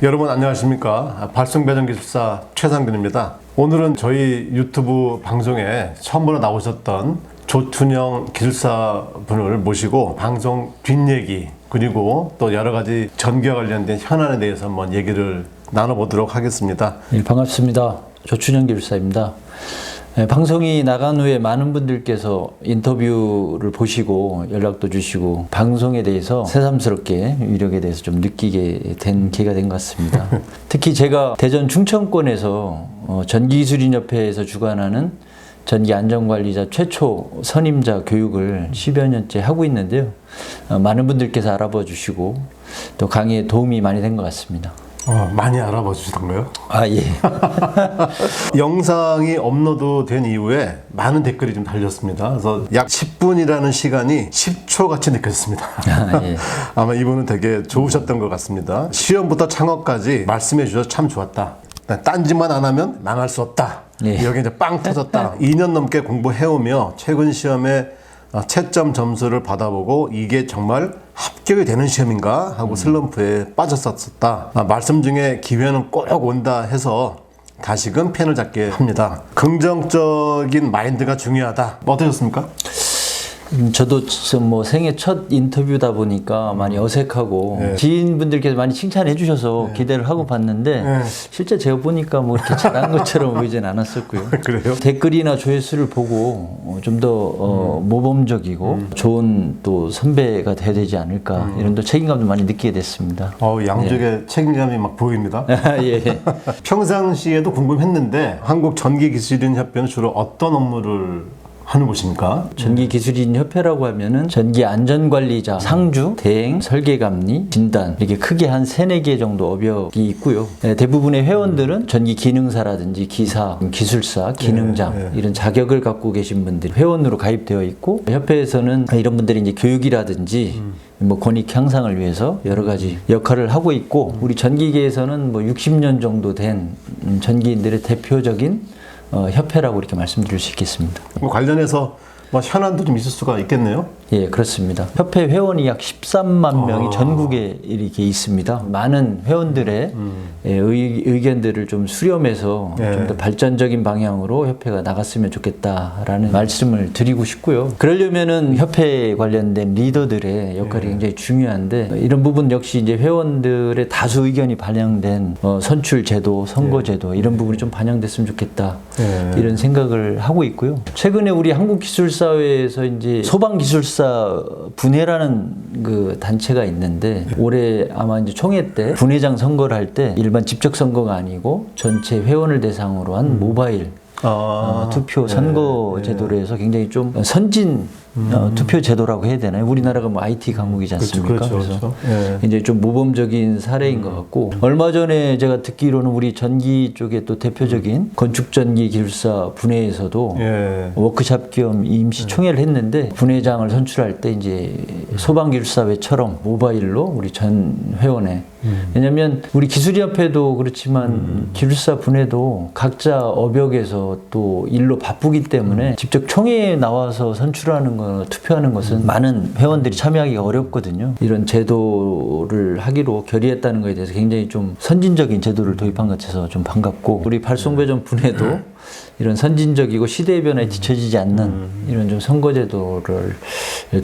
여러분 안녕하십니까 발송배정기술사 최상근입니다 오늘은 저희 유튜브 방송에 처음으로 나오셨던 조춘영 기술사 분을 모시고 방송 뒷얘기 그리고 또 여러 가지 전기와 관련된 현안에 대해서 한번 얘기를 나눠보도록 하겠습니다 네, 반갑습니다. 조춘영 기술사입니다. 네, 방송이 나간 후에 많은 분들께서 인터뷰를 보시고 연락도 주시고 방송에 대해서 새삼스럽게 위력에 대해서 좀 느끼게 된 기회가 된 것 같습니다. 특히 제가 대전 충청권에서 어, 전기기술인협회에서 주관하는 전기 안전관리자 최초 선임자 교육을 10여 년째 하고 있는데요. 어, 많은 분들께서 알아봐 주시고 또 강의에 도움이 많이 된 것 같습니다. 어, 많이 알아봐 주시던가요? 아, 예. 영상이 업로드 된 이후에 많은 댓글이 좀 달렸습니다 그래서 약 10분이라는 시간이 10초 같이 느껴졌습니다 아, 예. 아마 이분은 되게 좋으셨던 것 같습니다. 시험부터 창업까지 말씀해 주셔서 참 좋았다. 딴짓만 안 하면 망할 수 없다. 예. 여기 이제 빵 터졌다. 2년 넘게 공부해오며 최근 시험에 어, 채점 점수를 받아보고 이게 정말 합격이 되는 시험인가 하고 슬럼프에 빠졌었다. 아, 말씀 중에 기회는 꼭 온다 해서 다시금 펜을 잡게 합니다. 긍정적인 마인드가 중요하다. 어떠셨습니까? 음, 저도 저뭐 생애 첫 인터뷰다 보니까 많이 어색하고 네. 지인분들께서 많이 칭찬해 주셔서 기대를 하고 봤는데 네. 실제 제가 보니까 뭐 이렇게 잘한 것처럼 보이진 않았었고요. 그래요? 댓글이나 조회수를 보고 좀더 어, 음. 모범적이고 좋은 또 선배가 돼야 되지 않을까 음. 이런 또 책임감도 많이 느끼게 됐습니다. 어, 양쪽에 책임감이 막 보입니다. 예. 평상시에도 궁금했는데 한국 전기기술인협회는 주로 어떤 업무를 하는 곳입니까? 전기기술인 협회라고 하면은 전기 안전관리자, 상주, 대행, 설계감리, 진단 이렇게 크게 한 세네 개 정도 업역이 있고요. 네, 대부분의 회원들은 전기 기능사라든지 기사, 기술사, 기능장 네, 네. 이런 자격을 갖고 계신 분들이 회원으로 가입되어 있고 협회에서는 이런 분들이 이제 교육이라든지 뭐 권익 향상을 위해서 여러 가지 역할을 하고 있고 우리 전기계에서는 뭐 60년 정도 된 음, 전기인들의 대표적인 어, 협회라고 이렇게 말씀드릴 수 있겠습니다. 뭐 관련해서 뭐 현안도 좀 있을 수가 있겠네요. 예, 그렇습니다. 협회 회원이 약 13만 명이 아. 전국에 이렇게 있습니다. 많은 회원들의 예, 의, 의견들을 좀 수렴해서 예. 좀더 발전적인 방향으로 협회가 나갔으면 좋겠다라는 말씀을 드리고 싶고요. 그러려면은 협회 관련된 리더들의 역할이 예. 굉장히 중요한데 이런 부분 역시 이제 회원들의 다수 의견이 반영된 어, 선출 제도, 선거 제도 이런 부분이 좀 반영됐으면 좋겠다. 예. 이런 생각을 하고 있고요. 최근에 우리 한국기술 사회에서 이제 소방기술사 분회라는 그 단체가 있는데 올해 아마 이제 총회 때 분회장 선거를 할 때 일반 직접 선거가 아니고 전체 회원을 대상으로 한 모바일 아, 어, 투표 선거 예, 예. 제도로 해서 굉장히 좀 선진 어, 투표 제도라고 해야 되나요? 우리나라가 뭐 IT 강국이지 않습니까? 그렇죠, 그렇죠, 래서 그렇죠. 예. 이제 좀 모범적인 사례인 것 같고 얼마 전에 제가 듣기로는 우리 전기 쪽에 또 대표적인 건축 전기 기술사 분회에서도 예. 워크샵 겸 임시 총회를 했는데 분회장을 선출할 때 이제 소방 기술사회처럼 모바일로 우리 전 회원 에 왜냐면 우리 기술협회도 그렇지만 기술사 분회도 각자 업역에서 또 일로 바쁘기 때문에 직접 총회에 나와서 선출하는 거 투표하는 것은 많은 회원들이 참여하기가 어렵거든요. 이런 제도를 하기로 결의했다는 것에 대해서 굉장히 좀 선진적인 제도를 도입한 것 같아서 좀 반갑고 우리 발송배전 분회도 이런 선진적이고 시대의 변화에 뒤처지지 않는 이런 좀 선거제도를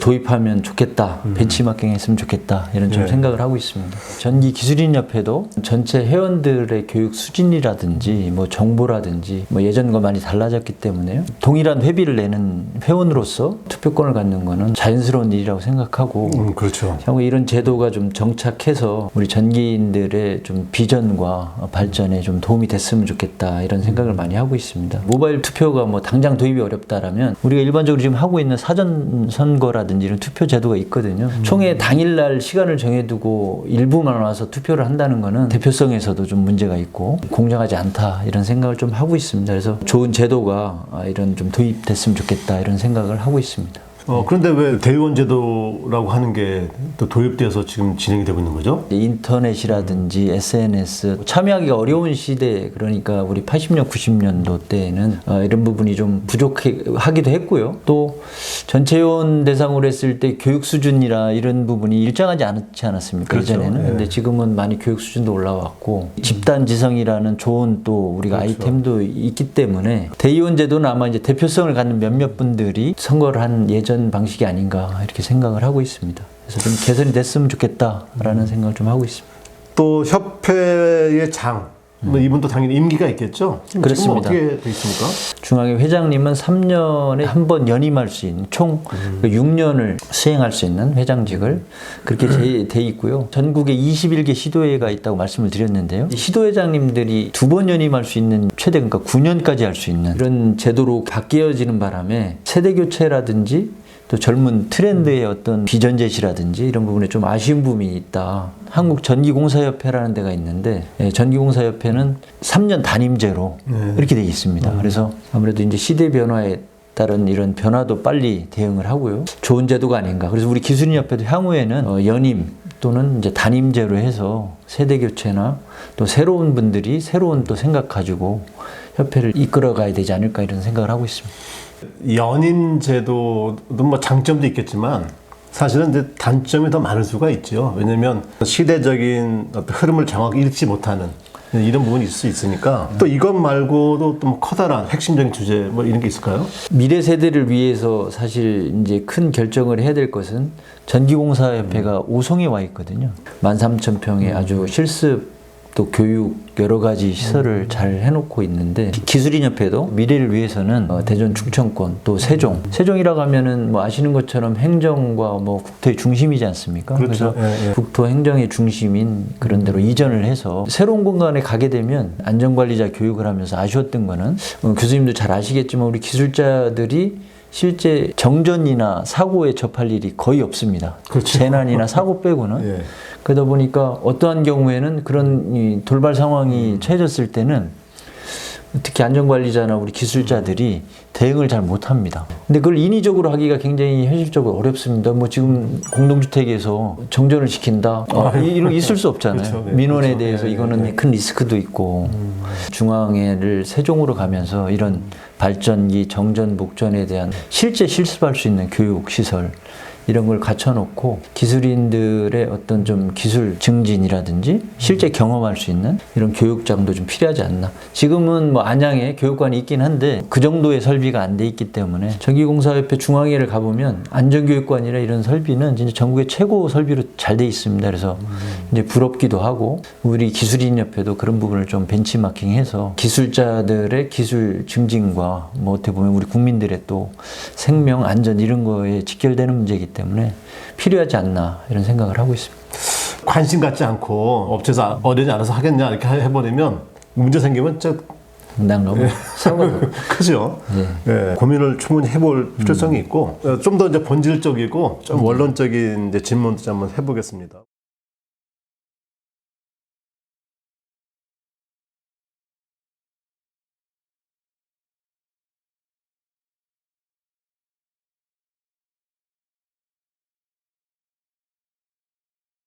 도입하면 좋겠다. 벤치마킹 했으면 좋겠다. 이런 좀 네. 생각을 하고 있습니다. 전기 기술인협회도 전체 회원들의 교육 수준이라든지 뭐 정보라든지 뭐 예전과 많이 달라졌기 때문에요. 동일한 회비를 내는 회원으로서 투표권을 갖는 거는 자연스러운 일이라고 생각하고 음, 그렇죠. 향후 이런 제도가 좀 정착해서 우리 전기인들의 좀 비전과 발전에 좀 도움이 됐으면 좋겠다 이런 생각을 많이 하고 있습니다. 모바일 투표가 뭐 당장 도입이 어렵다라면 우리가 일반적으로 지금 하고 있는 사전 선거라든지 이런 투표 제도가 있거든요. 총회 당일날 시간을 정해두고 일부만 와서 투표를 한다는 거는 대표성에서도 좀 문제가 있고 공정하지 않다 이런 생각을 좀 하고 있습니다. 그래서 좋은 제도가 아, 이런 좀 도입됐으면 좋겠다 이런 생각을 하고 있습니다. 어, 그런데 왜 대의원 제도라고 하는 게 또 도입돼서 지금 진행이 되고 있는 거죠? 인터넷이라든지 SNS 참여하기가 어려운 시대 그러니까 우리 80년 90년도 때에는 어, 이런 부분이 좀 부족하기도 했고요. 또 전체 회원 대상으로 했을 때 교육 수준이라 이런 부분이 일정하지 않지 않았습니까? 그렇죠. 이전에는. 예. 근데 지금은 많이 교육 수준도 올라왔고 집단 지성이라는 좋은 또 우리가 그렇죠. 아이템도 있기 때문에 대의원 제도는 아마 이제 대표성을 갖는 몇몇 분들이 선거를 한 예전 방식이 아닌가 이렇게 생각을 하고 있습니다. 그래서 좀 개선이 됐으면 좋겠다라는 생각을 좀 하고 있습니다. 또 협회의 장, 뭐 이분도 당연히 임기가 있겠죠? 음. 그렇습니다. 어떻게 돼 있습니까? 중앙회 회장님은 3년에 한 번 연임할 수 있는 총 음. 6년을 수행할 수 있는 회장직을 그렇게 돼, 돼 있고요. 전국에 21개 시도회가 있다고 말씀을 드렸는데요. 이 시도회장님들이 두 번 연임할 수 있는 최대 그러니까 9년까지 할 수 있는 이런 제도로 바뀌어지는 바람에 세대 교체라든지 또 젊은 트렌드의 어떤 비전 제시라든지 이런 부분에 좀 아쉬운 부분이 있다. 한국 전기공사협회라는 데가 있는데 예, 전기공사협회는 3년 단임제로 네. 이렇게 돼 있습니다. 그래서 아무래도 이제 시대 변화에 따른 이런 변화도 빨리 대응을 하고요. 좋은 제도가 아닌가. 그래서 우리 기술인 협회도 향후에는 어, 연임 또는 이제 단임제로 해서 세대 교체나 또 새로운 분들이 새로운 또 생각 가지고 협회를 이끌어 가야 되지 않을까 이런 생각을 하고 있습니다. 연임 제도도 뭐 장점도 있겠지만 사실은 이제 단점이 더 많을 수가 있죠. 왜냐면 시대적인 어떤 흐름을 정확히 읽지 못하는 이런 부분이 있을 수 있으니까 또 이것 말고도 또뭐 커다란 핵심적인 주제 뭐 이런 게 있을까요? 미래 세대를 위해서 사실 이제 큰 결정을 해야 될 것은 전기공사협회가 오송에 와 있거든요. 13,000평의 아주 실습 또 교육 여러 가지 시설을 잘 해놓고 있는데 기- 기술인협회도 미래를 위해서는 어, 대전 충청권 또 세종 세종이라고 하면은 뭐 아시는 것처럼 행정과 뭐 국토의 중심이지 않습니까? 그렇죠. 래서 예, 예. 국토 행정의 중심인 그런 데로 이전을 해서 새로운 공간에 가게 되면 안전관리자 교육을 하면서 아쉬웠던 거는 어, 교수님도 잘 아시겠지만 우리 기술자들이 실제 정전이나 사고에 접할 일이 거의 없습니다. 그렇죠. 재난이나 사고 빼고는 예. 그러다 보니까 어떠한 경우에는 그런 이 돌발 상황이 처해졌을 때는 특히 안전관리자나 우리 기술자들이 대응을 잘 못합니다. 근데 그걸 인위적으로 하기가 굉장히 현실적으로 어렵습니다. 뭐 지금 공동주택에서 정전을 시킨다 어, 이- 이런 게 있을 수 없잖아요. 그렇죠. 네, 민원에 그렇죠. 대해서 네, 이거는 네. 큰 리스크도 있고 중앙회를 세종으로 가면서 이런 발전기 정전 복전에 대한 실제 실습할 수 있는 교육 시설 이런 걸 갖춰놓고 기술인들의 어떤 좀 기술 증진이라든지 실제 경험할 수 있는 이런 교육장도 좀 필요하지 않나. 지금은 뭐 안양에 교육관이 있긴 한데 그 정도의 설비가 안 돼 있기 때문에 전기공사협회 중앙회를 가보면 안전교육관이나 이런 설비는 진짜 전국의 최고 설비로 잘 돼 있습니다. 그래서 이제 부럽기도 하고 우리 기술인협회도 그런 부분을 좀 벤치마킹해서 기술자들의 기술 증진과 뭐 어떻게 보면 우리 국민들의 또 생명 안전 이런 거에 직결되는 문제이기 때문에 필요하지 않나 이런 생각을 하고 있습니다. 관심 갖지 않고 업체에서 어련히 알아서 하겠냐 이렇게 해버리면 문제 생기면 진짜 난감해. 사고도. 크죠. 예, 고민을 충분히 해볼 필요성이 있고 좀 더 이제 본질적이고 좀 원론적인 이제 질문도 좀 한번 해보겠습니다.